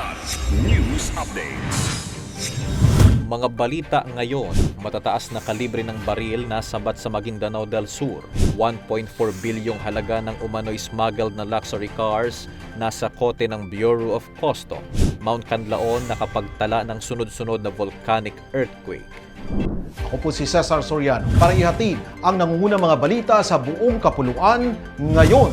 Kilat News Updates. Mga balita ngayon, matataas na kalibre ng baril na sabat sa Maguindanao del Sur. 1.4 bilyong halaga ng umano'y smuggled na luxury cars nasa kote ng Bureau of Customs. Mount Canlaon nakapagtala ng sunod-sunod na volcanic earthquake. Ako po si Cesar Soriano para ihatid ang nangungunang mga balita sa buong kapuluan ngayon.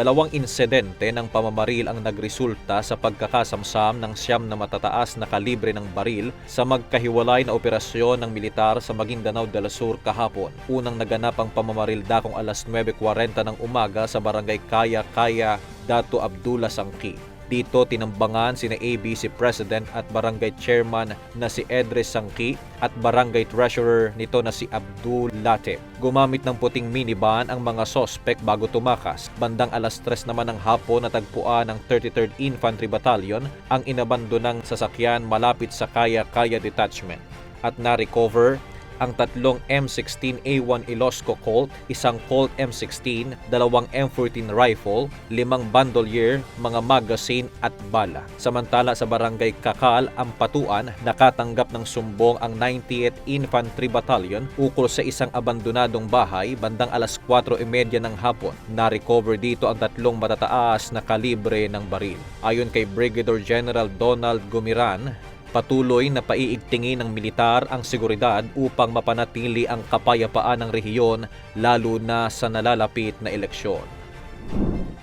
Dalawang insidente ng pamamaril ang nagresulta sa pagkakasamsam ng siyam na matataas na kalibre ng baril sa magkahiwalay na operasyon ng militar sa Maguindanao del Sur kahapon. Unang naganap ang pamamaril dakong alas 9.40 ng umaga sa barangay Kaya Kaya, Dato Abdullah Sangki. Dito tinambangan sina ABC President at Barangay Chairman na si Edres Sangki at Barangay Treasurer nito na si Abdul Latif. Gumamit ng puting minivan ang mga sospek bago tumakas. Bandang alas 3 naman ng hapon natagpuan ng 33rd Infantry Battalion ang inabandonang sasakyan malapit sa Kaya Kaya Detachment at na-recover ang tatlong M16A1 Ilosco Colt, isang Colt M16, dalawang M14 rifle, limang bandolier, mga magazine at bala. Samantala sa barangay Kakal, Ampatuan, nakatanggap ng sumbong ang 90th Infantry Battalion ukol sa isang abandonadong bahay bandang alas 4.30 ng hapon. Na-recover dito ang tatlong matataas na kalibre ng baril. Ayon kay Brigadier General Donald Gumiran, Patuloy na paiigtingin ng militar ang seguridad upang mapanatili ang kapayapaan ng rehiyon lalo na sa nalalapit na eleksyon.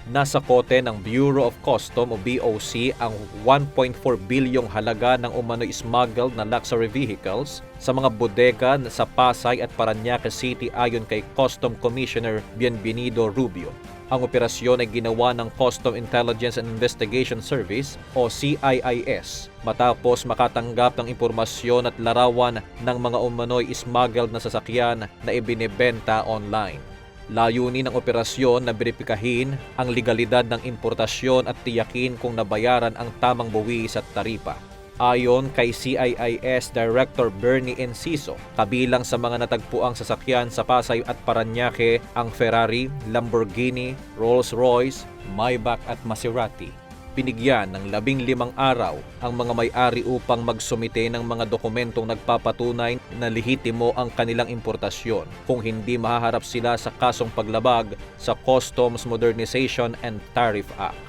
Nasa kote ng Bureau of Custom o BOC ang 1.4 bilyong halaga ng umano'y smuggled na luxury vehicles sa mga bodega sa Pasay at Paranaque City ayon kay Custom Commissioner Bienvenido Rubio. Ang operasyon ay ginawa ng Custom Intelligence and Investigation Service o CIIS matapos makatanggap ng impormasyon at larawan ng mga umano'y smuggled na sasakyan na ibinebenta online. Layunin ng operasyon na beripikahin ang legalidad ng importasyon at tiyakin kung nabayaran ang tamang buwis at taripa. Ayon kay CIIS Director Bernie Enciso, kabilang sa mga natagpuang sasakyan sa Pasay at Paranaque ang Ferrari, Lamborghini, Rolls-Royce, Maybach at Maserati. Pinigyan ng labing limang araw ang mga may-ari upang magsumite ng mga dokumentong nagpapatunay na lehitimo ang kanilang importasyon. Kung hindi mahaharap sila sa kasong paglabag sa Customs Modernization and Tariff Act.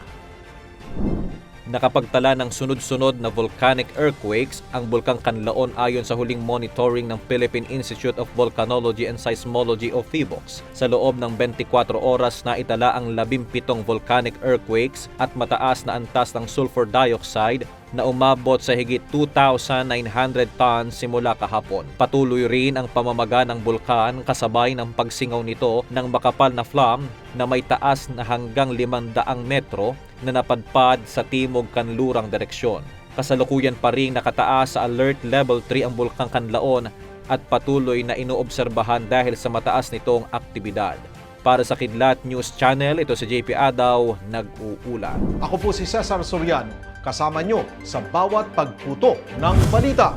Nakapagtala ng sunod-sunod na volcanic earthquakes ang Bulkang Kanlaon ayon sa huling monitoring ng Philippine Institute of Volcanology and Seismology o PHIVOLCS. Sa loob ng 24 oras na itala ang 17 volcanic earthquakes at mataas na antas ng sulfur dioxide na umabot sa higit 2,900 tons simula kahapon. Patuloy rin ang pamamaga ng bulkan kasabay ng pagsingaw nito ng makapal na flam na may taas na hanggang 500 metro na napadpad sa timog kanlurang direksyon. Kasalukuyan pa rin nakataas sa alert level 3 ang bulkang Kanlaon at patuloy na inoobserbahan dahil sa mataas nitong aktibidad. Para sa Kidlat News Channel, ito si JP Adaw, nag-uulat. Ako po si Cesar Soriano, kasama nyo sa bawat pagputo ng balita.